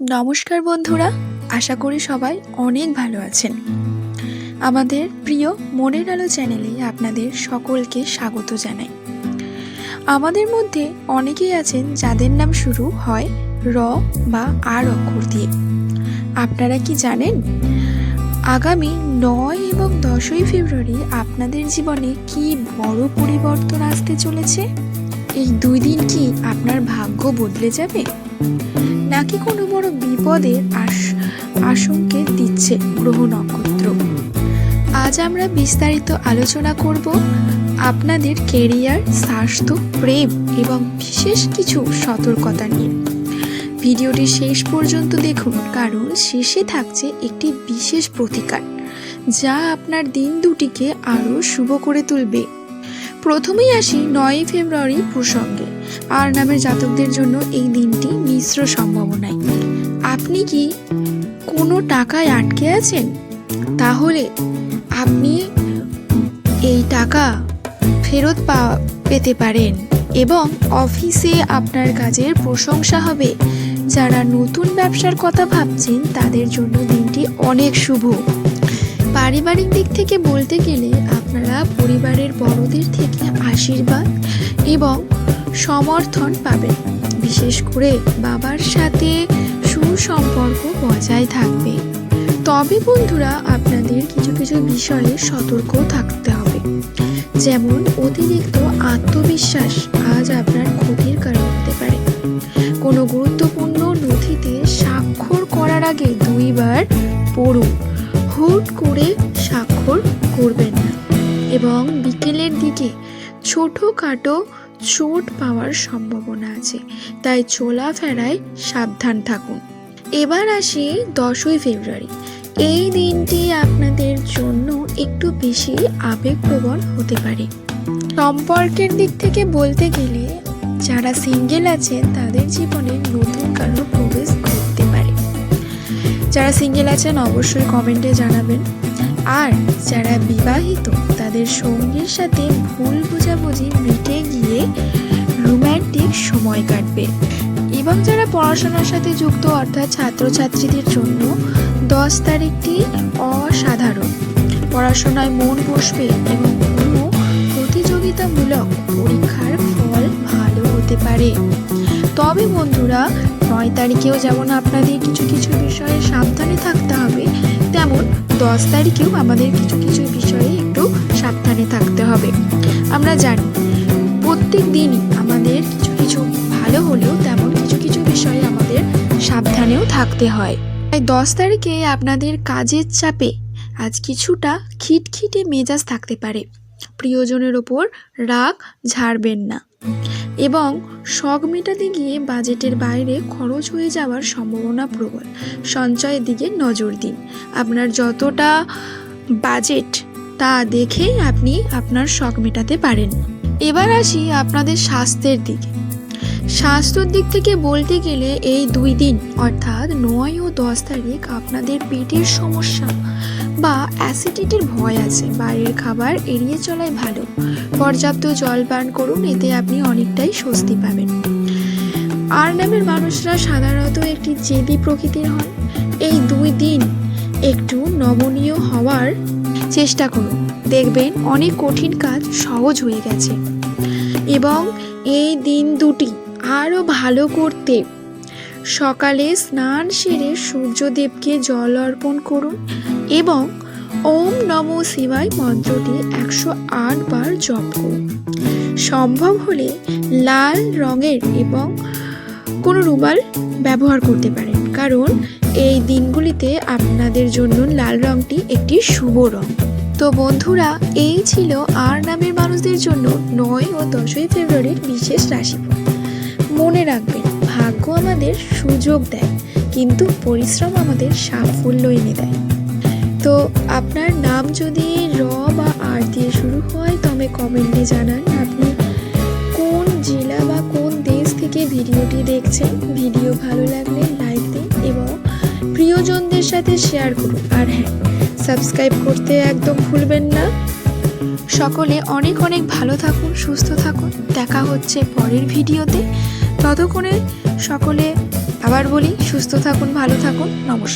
নমস্কার বন্ধুরা, আশা করি সবাই অনেক ভালো আছেন। আমাদের প্রিয় মনের আলো চ্যানেলে আপনাদের সকলকে স্বাগত জানাই। আমাদের মধ্যে অনেকেই আছেন যাদের নাম শুরু হয় র বা আর অক্ষর দিয়ে। আপনারা কি জানেন? আগামী নয় এবং দশই ফেব্রুয়ারি আপনাদের জীবনে কি বড় পরিবর্তন আসতে চলেছে? এই দুই দিন কি আপনার ভাগ্য বদলে যাবে? নাকি কোনো বড় বিপদের আশ, আশঙ্কে দিচ্ছে গ্রহ নক্ষত্র? আজ আমরা বিস্তারিত আলোচনা করব আপনাদের কেরিয়ার, স্বাস্থ্য, প্রেম এবং বিশেষ কিছু সতর্কতা নিয়ে। ভিডিওটি শেষ পর্যন্ত দেখুন, কারণ শেষে থাকছে একটি বিশেষ প্রতিকার, যা আপনার দিন দুটিকে আরও শুভ করে তুলবে। প্রথমেই আসি নয়ই ফেব্রুয়ারি প্রসঙ্গে। আর নামের জাতকদের জন্য এই দিনটি মিশ্র সম্ভাবনায়। আপনি কি কোনো টাকায় আটকে আছেন? তাহলে আপনি এই টাকা ফেরত পা, পেতে পারেন এবং অফিসে আপনার কাজের প্রশংসা হবে। যারা নতুন ব্যবসার কথা ভাবছেন, তাদের জন্য দিনটি অনেক শুভ। পারিবারিক দিক থেকে বলতে গেলে আপনারা পরিবারের বড়দের থেকে আশীর্বাদ এবং সমর্থন পাবেন। বিশেষ করে বাবার সাথে সুসম্পর্ক বজায় থাকবে। তবে বন্ধুরা, আপনাদের কিছু কিছু বিষয়ে সতর্ক থাকতে হবে। যেমন, অতিরিক্ত আত্মবিশ্বাস আজ আপনার ক্ষতির কারণ হতে পারে। কোনো গুরুত্বপূর্ণ নথিতে স্বাক্ষর করার আগে দুইবার পড়ুন। হুট করে স্বাক্ষর করবেন না। এবং বিকেলের দিকে ছোটোখাটো চোট পাওয়ার সম্ভাবনা আছে। তাই চলাফেরায় সাবধান থাকুন। এবার আসি দশই ফেব্রুয়ারি। এই দিনটি আপনাদের জন্য একটু বেশি আবেগপ্রবণ হতে পারে। সম্পর্কের দিক থেকে বলতে গেলে, যারা সিঙ্গেল আছেন, তাদের জীবনে নতুন কারও প্রবেশ করতে পারে। যারা সিঙ্গেল আছেন, অবশ্যই কমেন্টে জানাবেন। আর যারা বিবাহিত, তাদের সঙ্গীর সাথে ভুল বোঝাবুঝি মিটে গিয়ে রোম্যান্টিক সময় কাটবে। এবং যারা পড়াশোনার সাথে যুক্ত, অর্থাৎ ছাত্রছাত্রীদের জন্য দশ তারিখটি অসাধারণ। পড়াশোনায় মন বসবে এবং কোনো প্রতিযোগিতামূলক পরীক্ষার ফল ভালো হতে পারে। তবে বন্ধুরা নয় তারিখেও যেমন আপনাদের কিছু কিছু বিষয়ে সাবধানে থাকতে হবে, তেমন দশ তারিখেও আমাদের কিছু কিছু বিষয়ে একটু সাবধানে থাকতে হবে। আমরা জানি প্রত্যেক দিনই আমাদের কিছু কিছু ভালো হলেও তেমন কিছু কিছু বিষয়ে আমাদের সাবধানেও থাকতে হয়। তাই দশ তারিখে আপনাদের কাজের চাপে আজ কিছুটা খিটখিটে মেজাজ থাকতে পারে। প্রিয়জনের ওপর রাগ ঝাড়বেন না। এবং শখ মেটাতে গিয়ে বাজেটের বাইরে খরচ হয়ে যাওয়ার সম্ভাবনা প্রবল। সঞ্চয়ের দিকে নজর দিন। আপনার যতটা বাজেট তা দেখেই আপনি আপনার শখ মেটাতে পারেন। এবার আসি আপনাদের স্বাস্থ্যের দিকে। স্বাস্থ্যর দিক থেকে বলতে গেলে এই দুই দিন, অর্থাৎ নয় ও দশ তারিখ আপনাদের পেটের সমস্যা বা অ্যাসিডিটির ভয় আছে, বাইরের খাবার এড়িয়ে চলাই ভালো। পর্যাপ্ত জল পান করুন, এতে আপনি অনেকটাই স্বস্তি পাবেন। আর নামের মানুষরা সাধারণত একটি জেদি প্রকৃতির হন। এই দুই দিন একটু নমনীয় হওয়ার চেষ্টা করুন। দেখবেন অনেক কঠিন কাজ সহজ হয়ে গেছে। এবং এই দিন দুটি আরও ভালো করতে। সকালে স্নান সেরে সূর্যদেবকে জল অর্পণ করুন এবং ওম নম শিবায় মন্ত্রটি একশো আট বার জপ করুন। সম্ভব হলে লাল রঙের এবং কোনো রুমাল ব্যবহার করতে পারেন। কারণ এই দিনগুলিতে আপনাদের জন্য লাল রঙটি একটি শুভ রং। তো বন্ধুরা, এই ছিল আর নামের মানুষদের জন্য নয় ও দশই ফেব্রুয়ারির বিশেষ রাশিফল। মনে রাখবেন ভাগ্য আমাদের সুযোগ দেয়, কিন্তু পরিশ্রম আমাদের সাফল্য এনে দেয়। তো আপনার নাম যদি র বা আর দিয়ে শুরু হয় তবে কমেন্টে জানান আপনি কোন জেলা বা কোন দেশ থেকে ভিডিওটি দেখছেন। ভিডিও ভালো লাগলে লাইক দিন এবং প্রিয়জনদের সাথে শেয়ার করুন। আর হ্যাঁ সাবস্ক্রাইব করতে একদম ভুলবেন না। সকলে অনেক অনেক ভালো থাকুন, সুস্থ থাকুন। দেখা হচ্ছে পরের ভিডিওতে। ততক্ষণে সকলে আবার বলি সুস্থ থাকুন ভালো থাকুন নমস্কার।